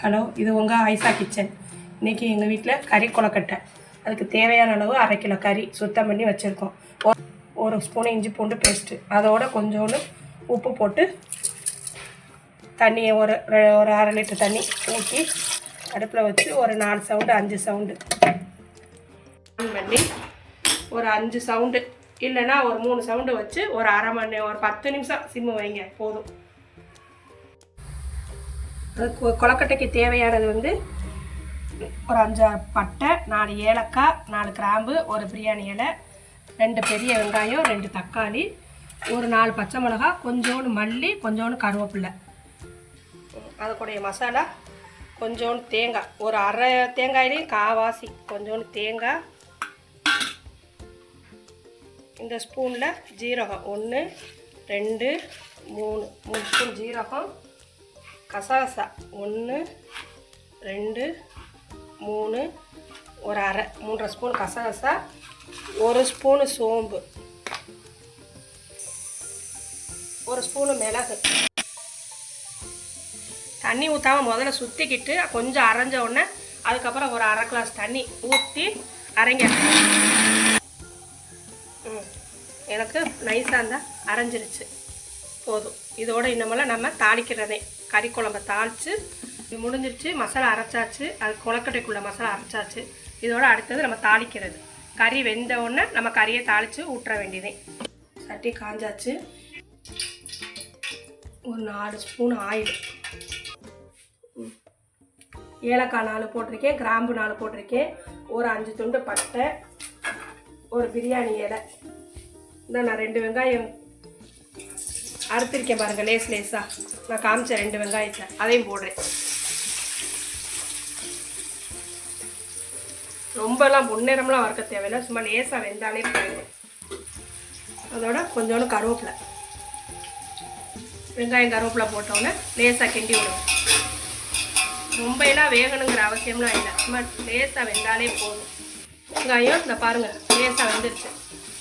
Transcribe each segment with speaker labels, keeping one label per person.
Speaker 1: Hello இது உங்கள் ஐசா கிச்சன். இன்றைக்கி எங்கள் வீட்டில் கறி கொலக்கட்டை அதுக்கு தேவையான அளவு அரை கிலோ கறி சுத்தம் பண்ணி வச்சுருக்கோம். ஒரு ஸ்பூன் இஞ்சி பூண்டு பேஸ்ட்டு அதோட கொஞ்சோண்டு உப்பு போட்டு தண்ணியை ஒரு ஒரு அரை லிட்டர் தண்ணி ஊற்றி அடுப்பில் வச்சு ஒரு நாலு சவுண்டு அஞ்சு சவுண்டு. ஆன் பண்ணி ஒரு அஞ்சு சவுண்டு. இல்லைன்னா ஒரு மூணு சவுண்டு வச்சு ஒரு அரை மணி ஒரு பத்து நிமிஷம் சிம்மு வைங்க போதும். கொலக்கட்டைக்கு தேவையானது வந்து ஒரு அஞ்சாறு பட்டை நாலு ஏலக்காய் நாலு கிராம்பு ஒரு பிரியாணி இலை ரெண்டு பெரிய வெங்காயம் ரெண்டு தக்காளி ஒரு நாலு பச்சை மிளகா கொஞ்சோண்டு மல்லி கொஞ்சோண்டு கருவேப்பில்லை அதுக்குடைய மசாலா கொஞ்சோண்டு தேங்காய். ஒரு அரை தேங்காயிலையும் காவாசி கொஞ்சோண்டு தேங்காய். இந்த ஸ்பூனில் ஜீரகம் ஒன்று ரெண்டு மூணு மூணு ஸ்பூன் ஜீரகம். கசகசா. ஒன்று ரெண்டு மூணு ஒரு அரை. மூன்றரை ஸ்பூன் கசகசா. ஒரு ஸ்பூனு சோம்பு. ஒரு ஸ்பூனு மிளகு. தண்ணி ஊற்றாமல் முதல்ல சுற்றிக்கிட்டு கொஞ்சம் அரைஞ்ச உடனே அதுக்கப்புறம் ஒரு அரை கிளாஸ் தண்ணி ஊற்றி அரைங்க. ம். எனக்கு நைஸாக இருந்தால் அரைஞ்சிருச்சு. போதும். இதோட இன்னமெல்லாம் நம்ம தாளிக்கிறதே. கறி குழம்ப தாளித்து இது முடிஞ்சிருச்சு மசாலா அரைச்சாச்சு. அது கொலக்கட்டைக்குள்ள மசாலா அரைச்சாச்சு. இதோட அடுத்தது நம்ம தாளிக்கிறது. கறி வெந்த உடனே நம்ம கறியை தாளித்து ஊற்ற வேண்டியதே. சட்டி காஞ்சாச்சு. ஒரு நாலு ஸ்பூன் ஆயில். ஏலக்காய் நாலு போட்டிருக்கேன் கிராம்பு நாலு போட்டிருக்கேன் ஒரு அஞ்சு துண்டு பட்டை ஒரு பிரியாணி இலை இந்த நான் ரெண்டு வெங்காயம் அறுத்திருக்கேன் பாருங்க லேஸ் லேஸாக நான் காமிச்சேன் ரெண்டு வெங்காயத்தை அதையும் போடுறேன். ரொம்பலாம் பொன்னிறம்லாம் வறுக்க தேவையில்லை சும்மா லேசாக வெந்தாலே போயிடும் அதோட கொஞ்சோண்டு கருவேப்பிலை. வெங்காயம் கருவேப்பிலை போட்டோன்னே லேசாக கிண்டி விடுவோம் ரொம்ப எல்லாம் வேகணுங்கிற அவசியம்லாம் இல்லை. சும்மா லேசாக வெந்தாலே போதும். வெங்காயம் இந்த பாருங்கள் லேசாக வெந்துருச்சு.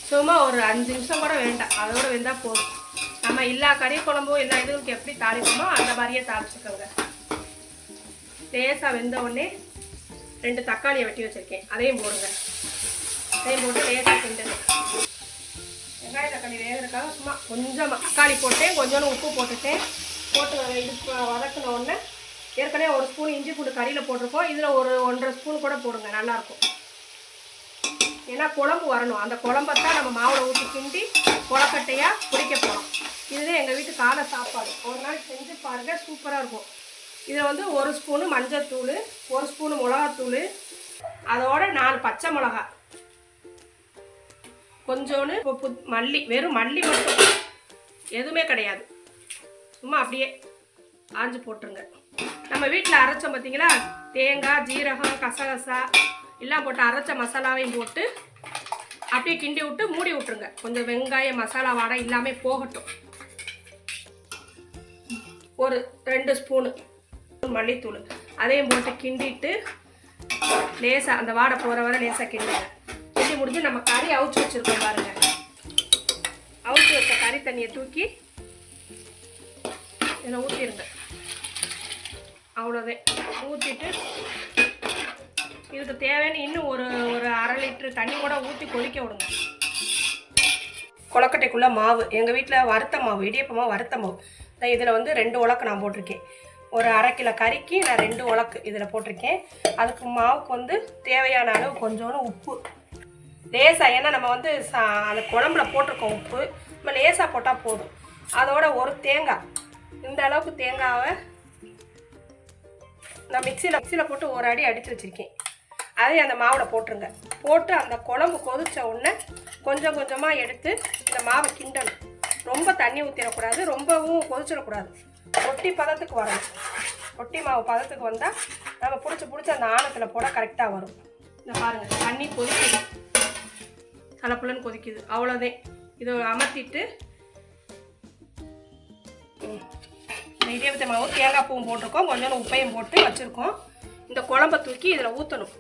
Speaker 1: சும்மா ஒரு அஞ்சு நிமிஷம் கூட வேண்டாம். அதோட வெந்தால் போதும். நம்ம எல்லா கறி குழம்பும் எல்லா இதுகளுக்கு எப்படி தாளிப்போமோ அந்த மாதிரியே தாளிச்சுக்கோங்க. லேசாக வெந்த உடனே ரெண்டு தக்காளியை வெட்டி வச்சுருக்கேன். அதையும் போடுங்க. அதையும் போட்டு லேசாக கிண்டணும் வெங்காய தக்காளி வேகிறதுக்காக சும்மா கொஞ்சம் தக்காளி போட்டேன். கொஞ்சோண்டு உப்பு போட்டுட்டேன். போட்டு இது வதக்கின உடனே ஏற்கனவே ஒரு ஸ்பூன் இஞ்சி பூண்டு கறியில் போட்டிருக்கோம். இதில் ஒரு ஒன்றரை ஸ்பூன் கூட போடுங்க. நல்லாயிருக்கும் ஏன்னா குழம்பு வரணும். அந்த குழம்பத்தான் நம்ம மாவில் ஊற்றி கிண்டி குளக்கட்டையாக பிடிக்க போகிறோம் இதுதான் எங்கள் வீட்டு காலை சாப்பாடு. ஒரு நாள் செஞ்சு பாருங்கள் சூப்பராக இருக்கும். இதில் வந்து ஒரு ஸ்பூனு மஞ்சத்தூள் ஒரு ஸ்பூனு மிளகாத்தூள் அதோட நாலு பச்சை மிளகா. கொஞ்சோண்டு உப்பு மல்லி வெறும் மல்லி மட்டும். எதுவுமே கிடையாது. சும்மா அப்படியே ஆஞ்சு போட்டுருங்க. நம்ம வீட்டில் அரைச்சோம் பார்த்தீங்களா தேங்காய் ஜீரகம் கசகசா எல்லாம் போட்டு அரைச்ச மசாலாவையும் போட்டு அப்படியே கிண்டி விட்டு மூடி விட்டுருங்க. கொஞ்சம் வெங்காயம் மசாலா வாடை எல்லாமே போகட்டும். ஒரு ரெண்டு ஸ்பூனு மல்லித்தூள். அதையும் போட்டு கிண்டிட்டு லேசாக அந்த வாடை போகிற வரை லேசாக கிண்டுங்க. கிண்டி முடிஞ்சு நம்ம கறி அவிச்சு வச்சுருக்கோம் பாருங்க. அவிச்சு வச்ச கறி தண்ணியை தூக்கி இதில் ஊற்றிடுங்க அவ்வளோதான் ஊற்றிட்டு இதுக்கு தேவையான இன்னும் ஒரு ஒரு அரை லிட்டர் தண்ணி கூட ஊற்றி கொதிக்க விடுங்க. கொலக்கட்டைக்குள்ளே மாவு. எங்கள் வீட்டில் வறுத்த மாவு இடியப்பமாக வறுத்த மாவு. இதில் வந்து ரெண்டு உலக்கு நான் போட்டிருக்கேன். ஒரு அரை கிலோ கறிக்கு நான் ரெண்டு உலக்கு இதில் போட்டிருக்கேன். அதுக்கு மாவுக்கு வந்து தேவையான அளவு கொஞ்சோண்டு உப்பு. லேசாக ஏன்னா நம்ம வந்து சா அந்த குழம்புல போட்டிருக்கோம் உப்பு. நம்ம லேசாக போட்டால் போதும். அதோட ஒரு தேங்காய். இந்த அளவுக்கு தேங்காவை நான் மிக்சியில் மிக்சியில் போட்டு ஒரு அடி அடித்து வச்சுருக்கேன். அதையும் அந்த மாவில் போட்டுருங்க. போட்டு அந்த குழம்பு கொதித்த உடனே கொஞ்சம் கொஞ்சமாக எடுத்து இந்த மாவை கிண்டணும். ரொம்ப தண்ணி ஊற்றிடக்கூடாது ரொம்பவும் கொதிச்சிடக்கூடாது. ரொட்டி பதத்துக்கு வரணும். ரொட்டி மாவு பதத்துக்கு வந்தால் நம்ம பிடிச்சி பிடிச்சி அந்த ஆணத்தில் போட கரெக்டாக வரும். இந்த பாருங்கள் தண்ணி கொதிக்குது. கலப்புலன்னு கொதிக்குது. அவ்வளோதான் இதை அமர்த்திட்டு ம். மாவு தேங்காய் பூவும் போட்டிருக்கோம். கொஞ்சம் உப்பையும் போட்டு வச்சுருக்கோம். இந்த குழம்ப தூக்கி இதில் ஊற்றணும்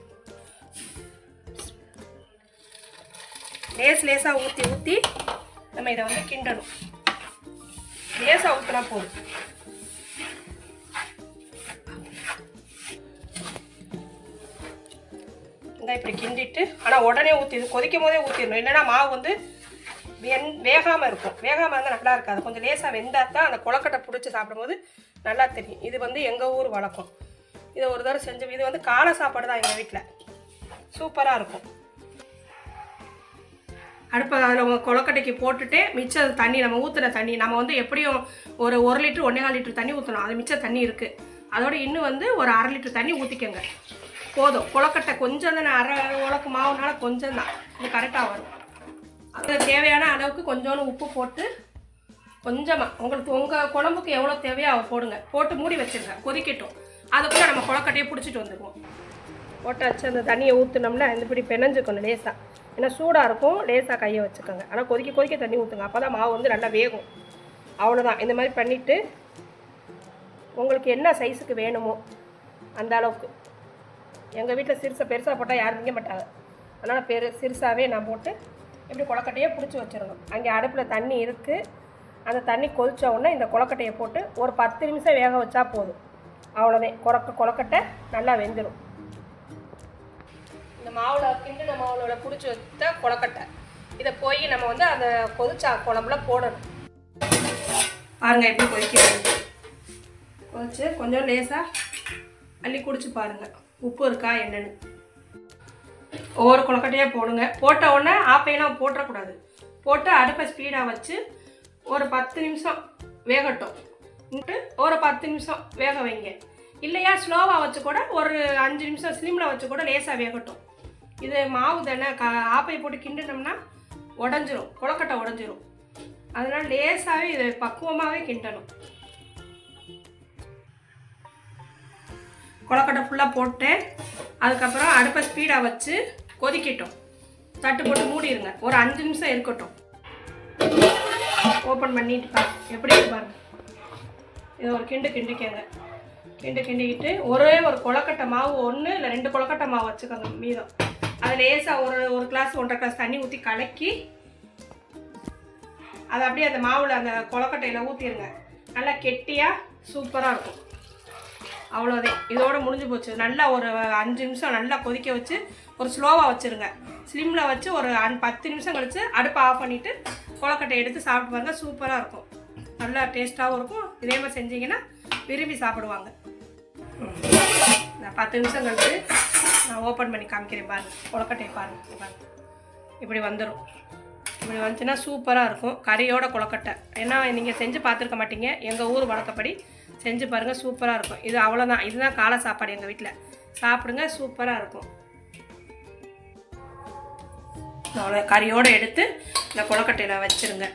Speaker 1: லேஸ் லேசாக ஊற்றி ஊற்றி நம்ம இதை வந்து கிண்டணும். லேசாக ஊற்றினா போதும். இதான் இப்படி கிண்டிட்டு ஆனால் உடனே ஊற்றிடு கொதிக்கும் போதே ஊற்றிடணும் இல்லைன்னா மாவு வந்து வெந் வேகாமல் இருக்கும். வேகாமல் இருந்தால் நல்லா இருக்காது. கொஞ்சம் லேசாக வெந்தால் தான் அந்த கொலக்கட்டை பிடிச்சி சாப்பிடும்போது நல்லா தெரியும். இது வந்து எங்கள் ஊர் வழக்கம். இதை ஒரு தடவை செஞ்சு இது வந்து காலை சாப்பாடு தான் எங்கள் வீட்டில் சூப்பராக இருக்கும். அடுப்பை அதில் கொலக்கட்டைக்கு போட்டுட்டு மிச்சம் தண்ணி நம்ம ஊற்றுன தண்ணி நம்ம வந்து எப்படியும் ஒரு ஒரு லிட்டர் ஒன்றே லிட்டர் தண்ணி ஊற்றணும் அது மிச்சம் தண்ணி இருக்குது அதோட இன்னும் வந்து ஒரு அரை லிட்டர் தண்ணி ஊற்றிக்கோங்க போதும். கொலக்கட்டை கொஞ்சம் தான் அரை உலக்கு மாவுனால கொஞ்சம் தான். இது கரெக்டாக வரும். அது தேவையான அளவுக்கு கொஞ்சோண்டு உப்பு போட்டு கொஞ்சமாக உங்களுக்கு உங்கள் குழம்புக்கு எவ்வளோ தேவையோ அவள் போடுங்க. போட்டு மூடி வச்சிருங்க. கொதிக்கட்டும். அதுக்குள்ளே நம்ம கொலக்கட்டையை பிடிச்சிட்டு வந்துடுவோம் போட்டாச்சு அந்த தண்ணியை ஊற்றுனோம்னா இந்த இப்படி பெனஞ்சுக்கணும் லேசாக ஏன்னா சூடாக இருக்கும் லேசாக கையை வச்சுக்கோங்க. ஆனால் கொதிக்க கொதிக்க தண்ணி ஊற்றுங்க அப்போ தான் மாவு வந்து நல்லா வேகும். அவ்வளோதான் இந்த மாதிரி பண்ணிவிட்டு உங்களுக்கு என்ன சைஸுக்கு வேணுமோ அந்த அளவுக்கு. எங்கள் வீட்டில் சிறுசாக பெருசாக போட்டால் யாரும் திங்க மாட்டாங்க. அதனால் பெரு சிறுசாகவே நான் போட்டு இப்படி கொலக்கட்டையே பிடிச்சி வச்சிடணும். அங்கே அடுப்பில் தண்ணி இருக்குது அந்த தண்ணி கொதித்த உடனே இந்த கொலக்கட்டையை போட்டு ஒரு பத்து நிமிஷம் வேக வச்சா போதும். அவ்வளோதான் கொரக்க கொலக்கட்டை நல்லா வெந்துடும் மாவுளை மாவில் கிண்டின மாவுளோட பிடிச்சி வச்ச கொலக்கட்டை இதை போய் நம்ம வந்து அந்த கொதிச்சா குழம்புல போடணும். பாருங்க எப்படி கொதிக்கிறது கொதிச்சு கொஞ்சம் லேசாக அள்ளி குடிச்சு பாருங்க. உப்பு இருக்கா என்னென்னு. ஒவ்வொரு கொலக்கட்டையாக போடுங்க. போட்ட உடனே ஆப்பையெல்லாம் போட்டுறக்கூடாது. போட்டு அடுப்பை ஸ்பீடாக வச்சு ஒரு பத்து நிமிஷம் வேகட்டும். ஒரு பத்து நிமிஷம் வேக வைங்க. இல்லையா ஸ்லோவாக வச்சு கூட ஒரு அஞ்சு நிமிஷம் ஸ்லிமில் வச்சு கூட லேசாக வேகட்டும். இது மாவு தானே க ஆப்பை போட்டு கிண்டினோம்னா உடஞ்சிரும் கொலக்கட்டை உடஞ்சிரும். அதனால் லேசாகவே இதை பக்குவமாகவே கிண்டணும். கொலக்கட்டை ஃபுல்லாக போட்டு அதுக்கப்புறம் அடுப்பை ஸ்பீடாக வச்சு கொதிக்கட்டும். தட்டு போட்டு மூடிடுங்க ஒரு அஞ்சு நிமிஷம் இருக்கட்டும். ஓப்பன் பண்ணிட்டு பாருங்க. எப்படி பாருங்க. இது ஒரு கிண்டு கிண்டிக்கங்க. கிண்டு கிண்டிக்கிட்டு ஒரே ஒரு கொலக்கட்டை மாவு ஒன்று இல்லை ரெண்டு கொலக்கட்டை மாவு வச்சுக்கோங்க மீதம். அதை லேசாக ஒரு ஒரு கிளாஸ் ஒன்றரை கிளாஸ் தண்ணி ஊற்றி கலக்கி அதை அப்படியே அந்த மாவில் அந்த கொலக்கட்டையில் ஊற்றிடுங்க நல்லா கெட்டியாக சூப்பராக இருக்கும். அவ்வளோதான் இதோடு முடிஞ்சு போச்சு. நல்லா ஒரு அஞ்சு நிமிஷம் நல்லா கொதிக்க வச்சு ஒரு ஸ்லோவாக வச்சுருங்க. ஸ்லிம்மில் வச்சு ஒரு அன் பத்து நிமிஷம் கழித்து அடுப்பை ஆஃப் பண்ணிவிட்டு கொலக்கட்டை எடுத்து சாப்பிட்டு பாருங்க சூப்பராக இருக்கும். நல்லா டேஸ்ட்டாகவும் இருக்கும். இதே மாதிரி செஞ்சிங்கன்னா விரும்பி சாப்பிடுவாங்க. நான் பத்து நிமிஷம் கழித்து நான் ஓப்பன் பண்ணி காமிக்கிறேன் பாருங்க கொலக்கட்டையை பாருங்க பாருங்கள் இப்படி வந்துடும் இப்படி வந்துச்சுன்னா சூப்பராக இருக்கும். கறியோட கொலக்கட்டை ஏன்னா நீங்கள் செஞ்சு பார்த்துருக்க மாட்டீங்க. எங்கள் ஊர் வழக்கப்படி செஞ்சு பாருங்கள் சூப்பராக இருக்கும். இது அவ்வளோதான் இதுதான் காலை சாப்பாடு எங்கள் வீட்டில் சாப்பிடுங்க சூப்பராக இருக்கும். அவ்வளோ கறியோடு எடுத்து இந்த கொலக்கட்டையில் வச்சுருங்க.